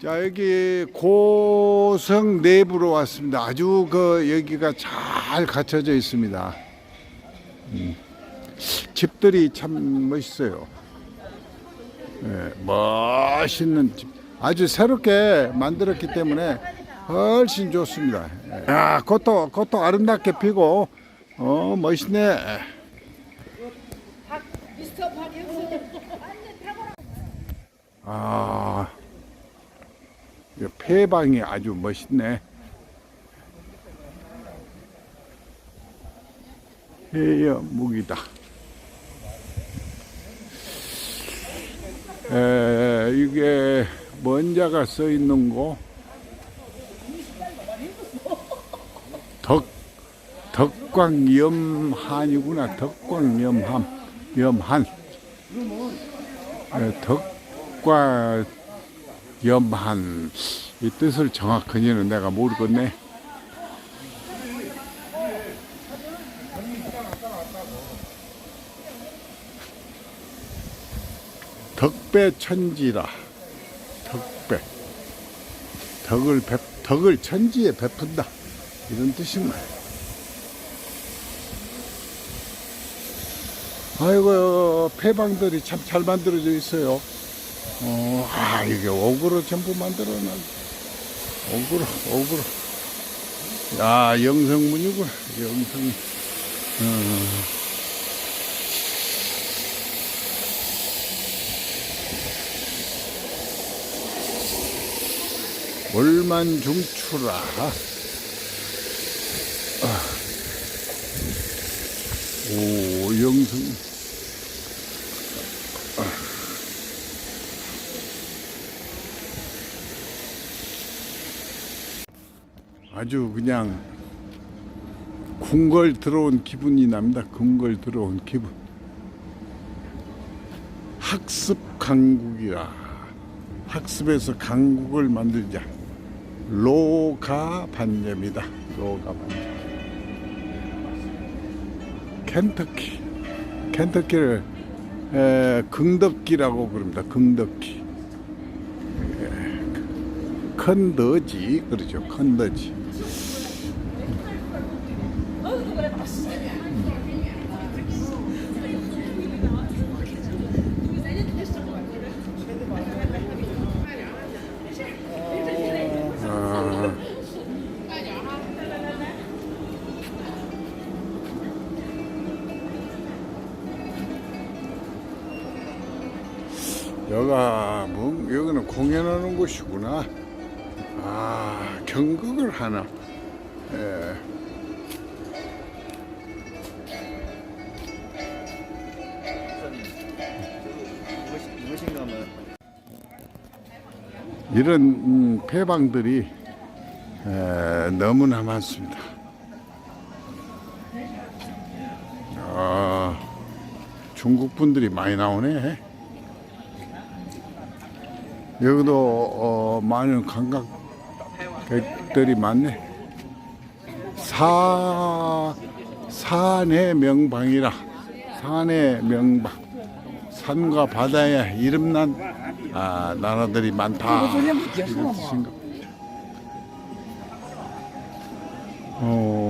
자 여기 고성 내부로 왔습니다. 아주 그 여기가 잘 갖춰져 있습니다. 음. 집들이 참 멋있어요. 예, 멋있는 집. 아주 새롭게 만들었기 때문에 훨씬 좋습니다. 예. 야, 그것도 그것도 아름답게 피고 어 멋있네. 아, 이 폐방이 아주 멋있네. 해여 무기다. 에, 이게 먼자가 써 있는 거. 덕 덕광염한이구나. 덕광염함 염한. 에, 덕과 염한 이 뜻을 정확히는 내가 모르겠네. 덕배 천지라 덕배 덕을 베, 덕을 천지에 베푼다 이런 뜻인 거야. 아이고 폐방들이 참 잘 만들어져 있어요. 어, 아 이게 옥으로 전부 만들어놨. 옥으로 옥으로. 야 영성문이구나 영성. 어. 월만 중추라. 아. 오, 영성. 아주 그냥 궁궐 들어온 기분이 납니다. 궁궐 들어온 기분. 학습 강국이라. 학습에서 강국을 만들자. 로가 반점이다. 로가 반점. 켄터키. 켄터키를 에, 긍덕기라고 부릅니다. 긍덕기. 예, 컨더지 그러죠. 컨더지. 여가 뭐 여기는 공연하는 곳이구나. 아 경극을 하나. 예. 이런 음, 폐방들이 에, 너무나 많습니다. 아, 중국 분들이 많이 나오네. 여기도 어, 많은 관광객들이 많네. 사 산의 명방이라 산의 명방 산과 바다에 이름난 아, 나라들이 많다. 이런 뜻인가? 어,